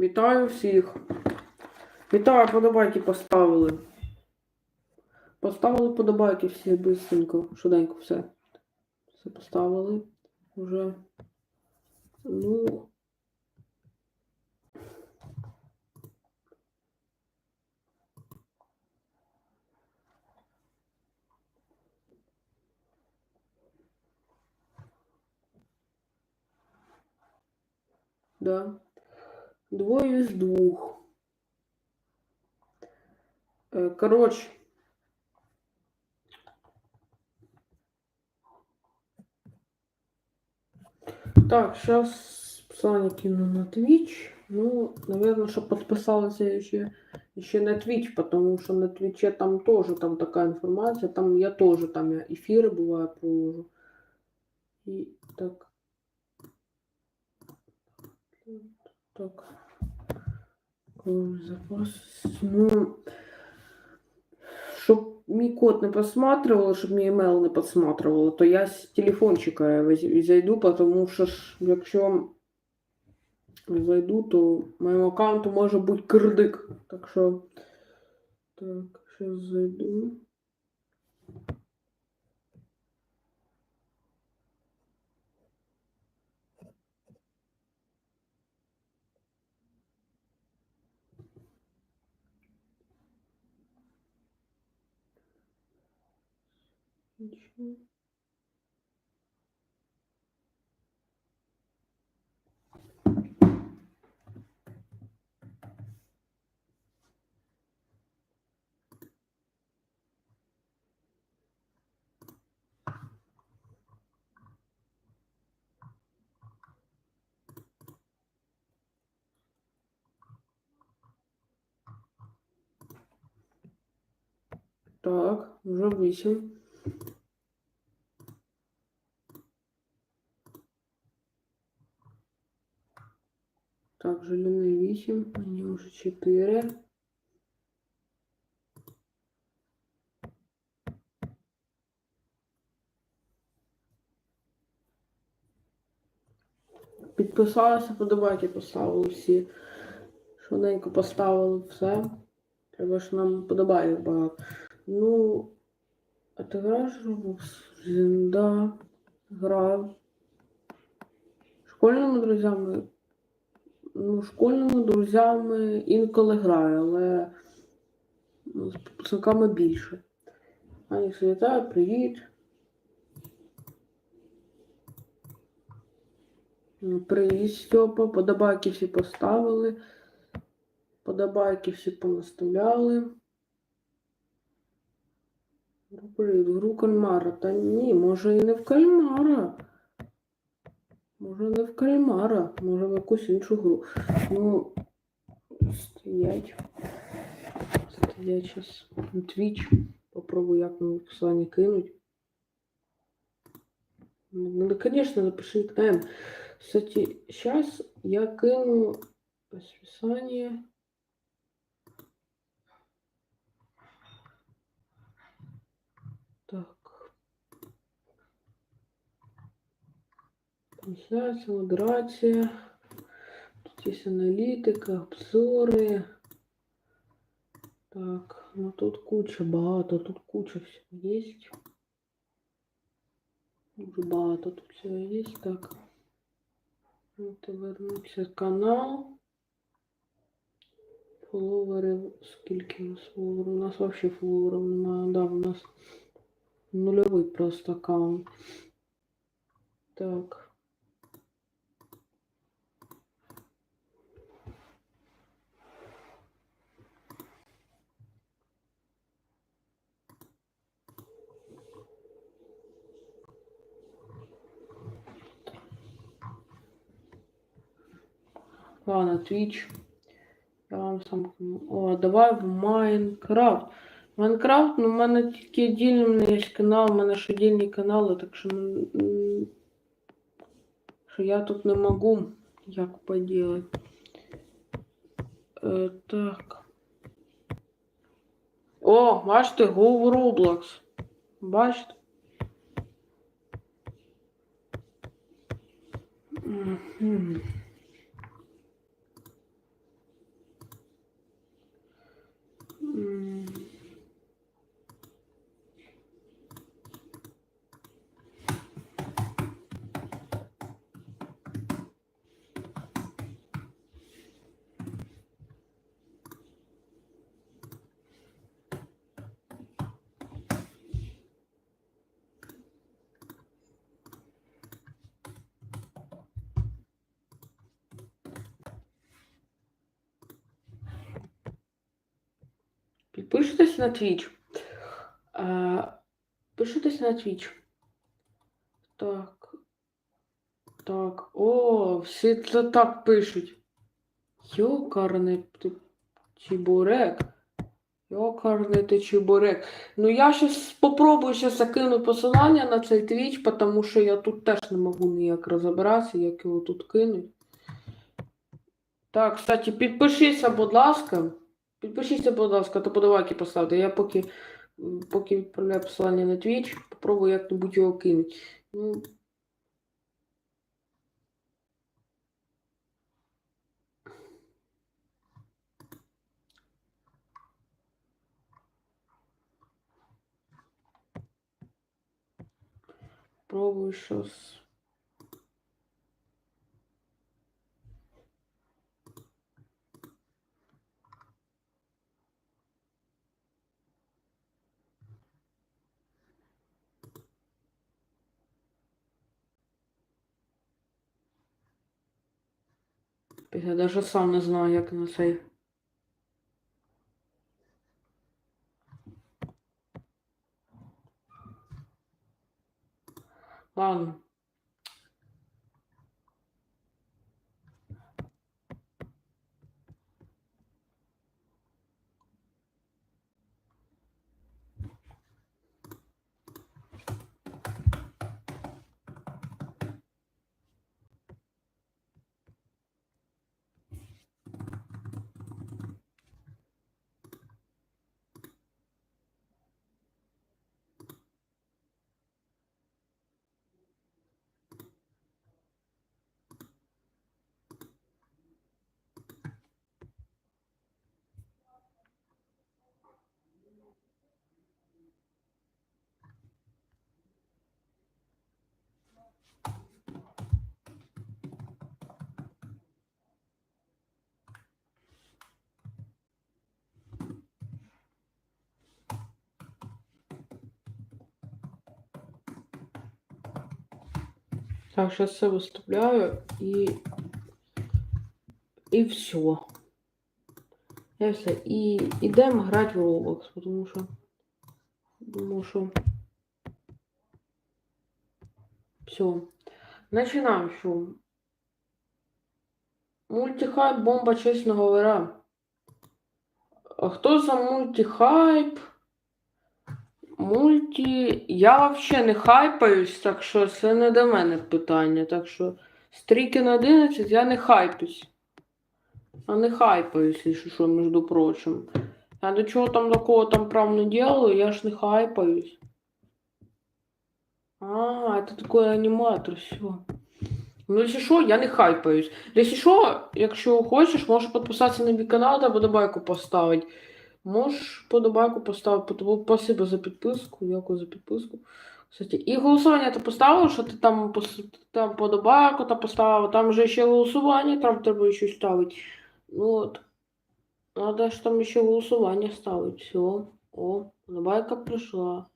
Вітаю всіх. Вітаю, подобайки поставили. Поставили подобайки всі быстренько, швиденько все. Все поставили. Уже. Ну. Да. Двоє з двох. Е, Коротше. Так, сейчас Саня кину на Twitch. Ну, наверное, чтобы подписалась я еще, еще на Twitch, потому что на Твиче там тоже там такая информация. Там я тоже там я эфиры бывает положу. И так. Так. Запас. Ну, щоб мій код не просматривало, щоб мій емейл не підсматривало, то я з телефончика зайду, тому що ж, якщо зайду, то моєму аккаунту може бути кирдик. Так що. Так, зараз зайду. Так, вже вісім. Так, зеленый 8, они уже 4. Підписалися, подобайки поставили всі. Швиденько поставили все. Треба ж нам подобає багато. Ну, а ти граєш Roblox? Да, граю. Школьними друзями ну, школьними друзями інколи граю, але ну, з пацанками більше. Ані вітаю, привіт. Ну, Привіт, Степа. Подобайки всі поставили. Подобайки всі понаставляли. Привіт, гру кальмара. Та ні, може і не в кальмара. Може не в кальмара, може в якусь іншу гру. Ну, стоять. Стоять зараз на твіч. Попробую як мені послання кинуть. Ну, да, конечно, напиши М. Кстати, сейчас я кину расписание. Так. Трансляция, модерация. Тут есть аналитика, обзоры. Так, ну тут куча багато, тут куча всего есть. Дуже багато тут всього є. Так. От вернуться канал. Фоловери. Скільки у нас фоловерів? У нас взагалі фоловерів немає. Да, у нас нульовий просто аккаунт. Так. Ладно, Twitch. Я вам сам. О, давай в Майнкрафт. Майнкрафт, ну в мене тільки дільний канал, у мене ще дільні канали, так що, що я тут не можу як поділати. Е, так. О, бачите, Go в Roblox. Бачите? Мгм. 嗯。Підпишитесь на Twitch. А, Підпишитесь на Twitch. Так. Так. О, всі це так пишуть. Йокарний ти чебурек. Йокарний ти чебурек. Ну я щас попробую ще закину посилання на цей Twitch, тому що я тут теж не можу ніяк розібратися, як його тут кинуть. Так, кстати, підпишіться, будь ласка. Підпишіться, будь ласка, та подавайки поставте. Я поки, поки відправляю посилання на Twitch, попробую як-небудь його кинути. Ну, пробую щось. Я навіть сам не знаю, як на цей. Ладно. Так, сейчас все выставляю и... И все. Я все. І ідемо грати в Roblox, тому що... Тому що... Все. Начинаем що. Мультихайп бомба, чесно говоря. А хто за мультихайп? Мульті. Я вообще не хайпаюсь, так що це не до мене питання. Так що стріки на 11 я не хайпюсь. А не хайпаюсь, якщо що, між прочим. Я до чого там такого там прям не делаю, я ж не хайпаюсь. А, это такой аниматор, все. Ну, якщо що, я не хайпаюсь. Якщо що, якщо хочеш, можеш підписатися на мій канал та подобайку поставити. Можеш подобайку поставити, спасибо за підписку. Дякую за підписку. Кстати, і голосування ти поставив, що ти там, там подобайку та поставив, там же ще голосування, там треба ще ставити. Ну от. Надо ж там ще голосування ставити. Все. О, подобайка прийшла.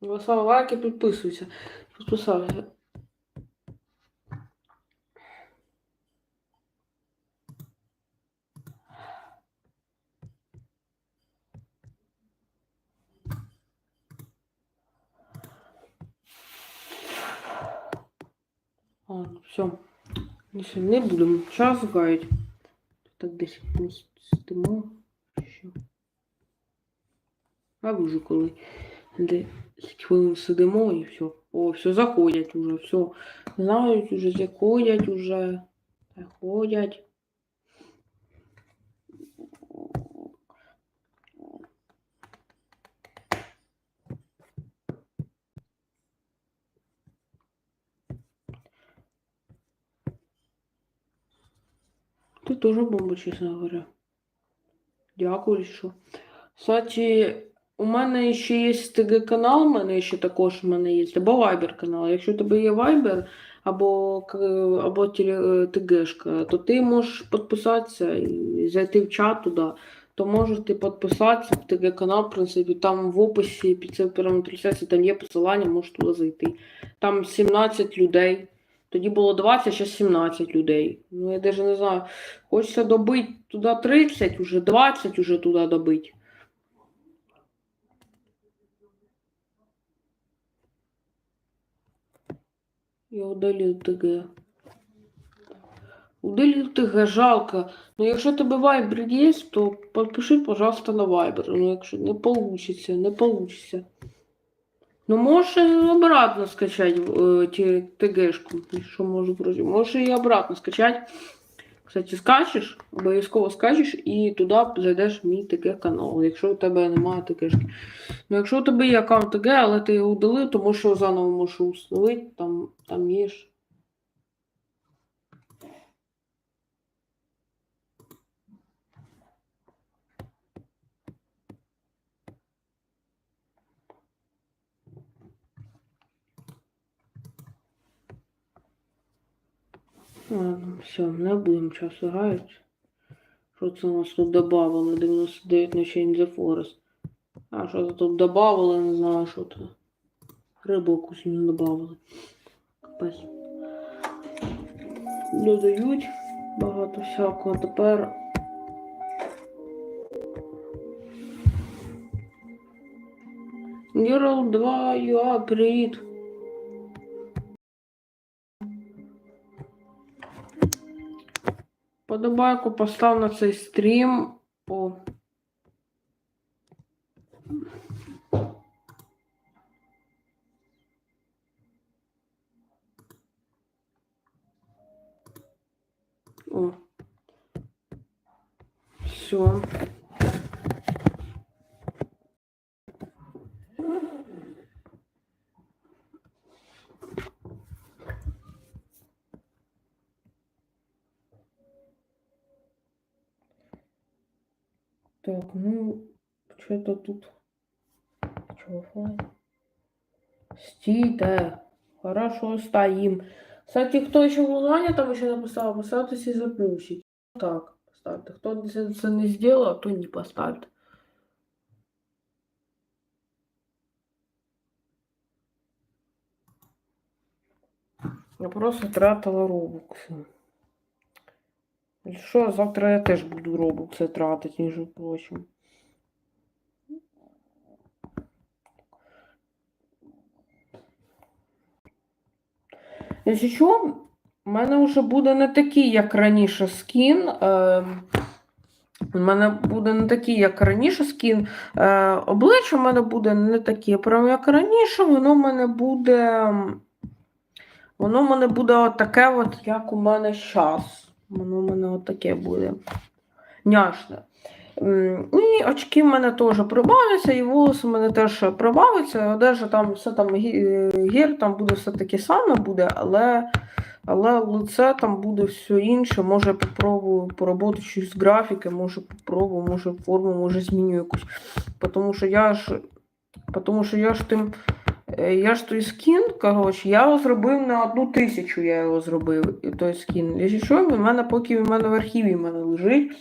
Голосував лайки, підписуйся. Підписався. Ладно, все. Більше не будемо час гаяти. Так десь ми сидимо. Що? А вже коли? Де скільки хвилин сидимо і все. О, все, заходять уже, все. Знають уже, заходять уже. Заходять. Ти теж бомба, чесно говоря. Дякую, що. Кстати, у мене ще є ТГ-канал, у мене ще також у мене є, або Viber канал. Якщо у тебе є Viber або, або е, ТГшка, то ти можеш підписатися і зайти в чат туди. То можеш ти підписатися в ТГ-канал, в принципі, там в описі під цим прямою там є посилання, можеш туди зайти. Там 17 людей. Тоді було 20, зараз 17 людей. Ну, я навіть не знаю. Хочеться добити туди 30, уже 20 уже туди добити. Я удалил ТГ. Удалил ТГ, жалко. Ну, якщо тебе Viber є, то підпиши, пожалуйста, на Viber. Ну, якщо не получится, не получится. Ну, можеш обратно скачати е, ті ТГшку, Що можу просити. Можеш і обратно скачати. Кстати, скачеш, обов'язково скачеш і туди зайдеш в мій ТГ канал, якщо у тебе немає ТГшки. Ну, якщо у тебе є аккаунт ТГ, але ти його удалив, то можеш його заново можеш установити, там, там є ж. Ладно, все, не будемо часу гаяти. Що це у нас тут добавили? 99 ночей in the forest. А, що це тут добавили, не знаю, що це. Рибу якусь не добавили. Капець. Додають багато всякого. Тепер. Герал 2 ЮА, привіт. Подобайку постав на цей стрім. О. О. Все. Что-то тут... Чего флай? Стійте. Хорошо, стоим. Кстати, кто еще Луне там еще написал, поставьте себе заплюсить. Так, поставьте. Кто це не сделал, то не поставьте. Я просто тратила робокси. Що, завтра я теж буду робокси тратити, між прочим. Якщо що, в мене вже буде не такий, як раніше скін. Е, у мене буде не такий, як раніше скін. Е, обличчя в мене буде не таке, прям як раніше, воно в мене буде. Воно в мене буде отаке, от, як у мене зараз. Воно в мене отаке буде. Няшне. М, І очки в мене теж прибавляться, і волоси в мене теж прибавляться. Одежа там все там гір, там буде все таке саме буде, але, але лице там буде все інше. Може, я попробую поработати щось з графіки, може попробую, може форму, може зміню якусь. Тому що я ж. Тому що я ж тим. е, Я ж той скін, коротше, я його зробив на одну тисячу, я його зробив, той скін. Якщо в мене поки в мене в архіві в мене лежить.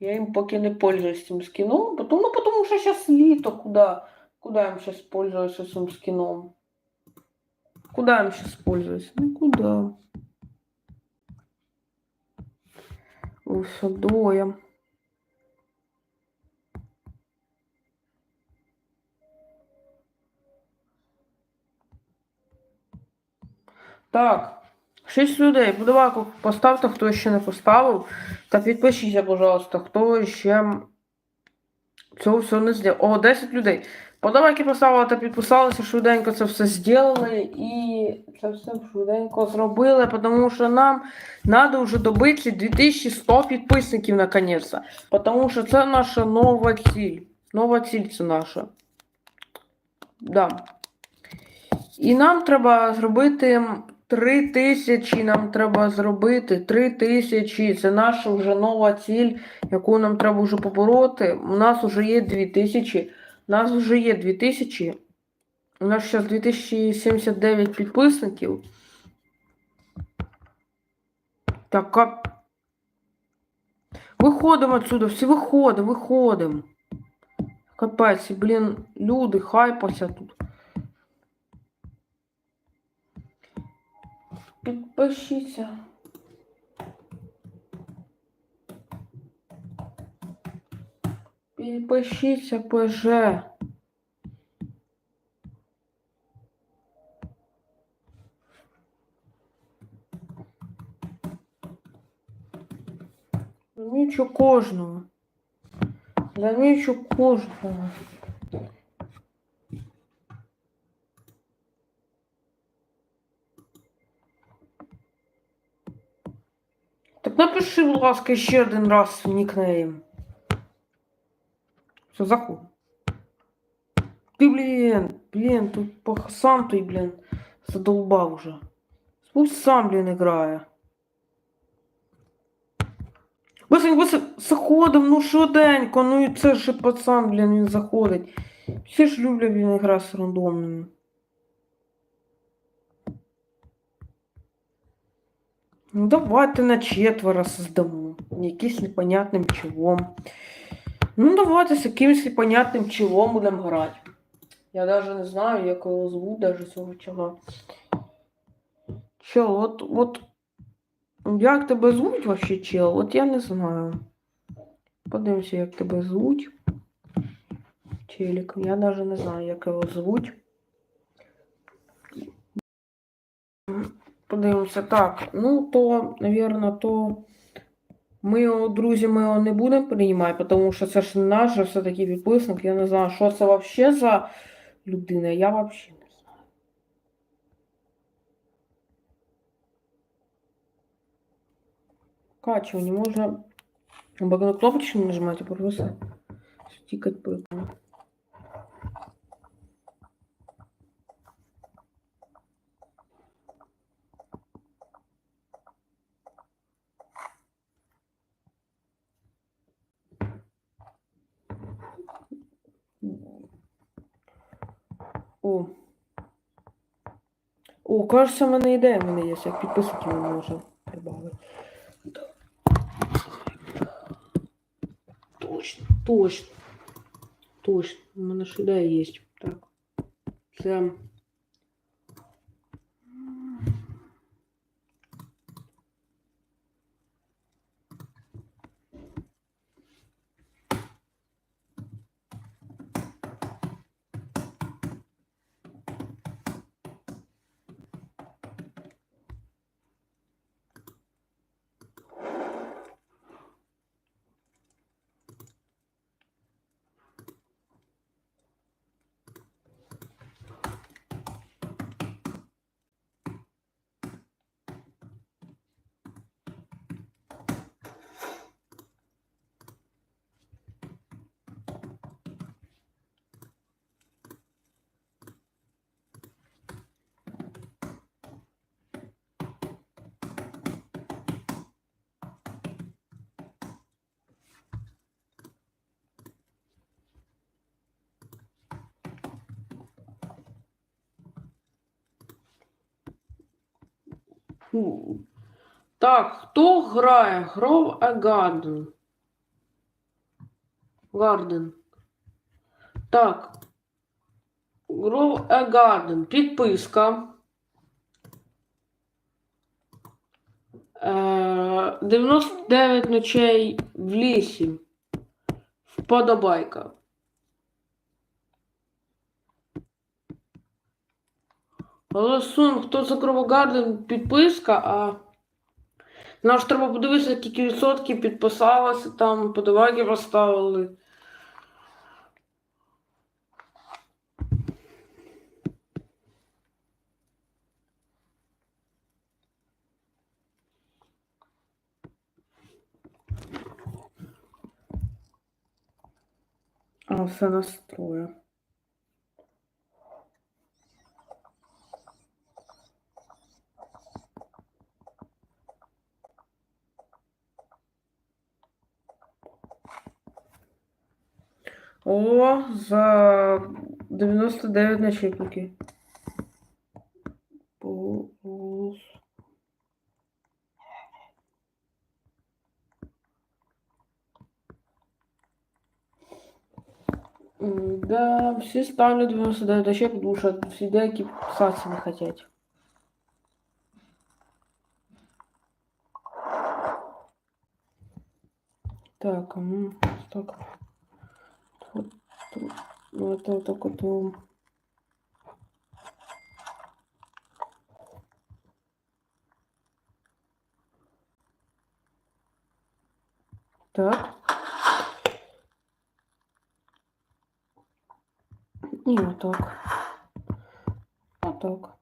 Я им поки не пользуюсь цим скином. Потому, ну, потому что сейчас лето. Куда? Куда им сейчас пользуюсь этим скином? Куда им сейчас пользуюсь? Никуда. Все двоє. Так. Шість людей. Подавайку поставте, хто ще не поставив. Та підпишіться, пожалуйста, хто ще цього всього не зробив. О, 10 людей. Подавайки поставили та підписалися, швиденько це все зробили і це все швиденько зробили, тому що нам треба вже добити 2100 підписників наконець-то. Тому що це наша нова ціль. Нова ціль це наша. Да. І нам треба зробити 3 тисячі, нам треба зробити 3 тисячі. Це наша вже нова ціль, яку нам треба вже побороти. У нас вже є 2 тисячі. У нас вже є 2 тисячі. У нас зараз 2079 підписників. Так, а... Виходимо отсюда, всі виходимо, виходимо. Капець, блін, люди хайпаться тут. Підпишіться. Підпишіться, ПЖ. Замічу кожного. Замічу кожного. Так напиши, будь ласка, ще один раз нікнейм. Все, заходь. Ти, блін, блін, тут пох- сам той, блін, задолбав уже. Пусть сам, блін, грає. Быстренько, быстренько, заходим, ну швиденько, ну і це ж пацан, блін, він заходить. Всі ж люблять, блін, грати з рандомними. Ну давайте на четверо создамо. Якийсь непонятним чолом. Ну давайте з якимось непонятним чолом будемо грати. Я даже не знаю, як його звуть, даже цього чола. Чел, от, от. Як тебе звуть вообще, чел? От я не знаю. Подивимося, як тебе звуть. Челік. Я даже не знаю, як його звуть. Подивимося. Так, ну то, наверное, то ми його, друзі, ми його не будемо приймати, тому що це ж наш все-таки підписник. Я не знаю, що це вообще за людина. Я вообще не знаю. Качування може або на кнопочку нажимати, просто стікать прикольно. О. О, кажется, в мене ідея в мене є, як підписників не можу. Точно, точно. Точно. У мене ж ідея є. Так. Це. Так, хто грає? Гров a Garden. Garden. Так. Гров a Garden. Підписка. Е, 99 ночей в лісі. Вподобайка. Голосуємо, хто за Кровогарден, підписка, а нам ж треба подивитися, скільки відсотків підписалося, там подаваки поставили. А, все настрою. О, за 99 начепники. Полос. М, Да, всі ставлять 99 начеп, тому що всі деякі писатися не хотять. Так, а ну, так. Вот, тут, ну, это вот так вот. um, Так. І отак. Отак.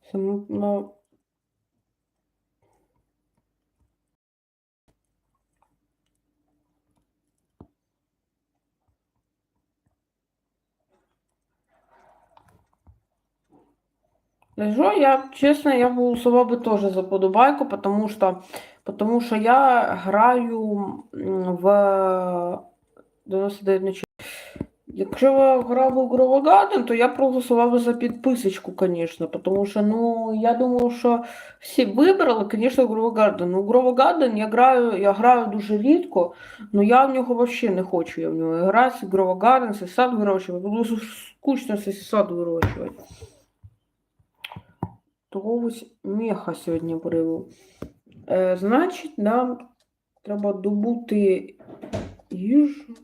Все, ну, ну, Що я, чесно, я голосував би теж за подобайку, потому що, потому що я граю в 99 ночей. Якщо я грав у Гровогаден, то я проголосував за підписочку, звісно, тому що, ну, я думаю, що всі вибрали, звісно, Гровогаден. У Гровогаден я граю, я граю дуже рідко, але я в нього взагалі не хочу я в нього грати. Гровогаден, це сад вирощувати, буду скучно цей сад вирощувати. То ось меха сьогодні привив. Е, значить, нам треба добути їжу.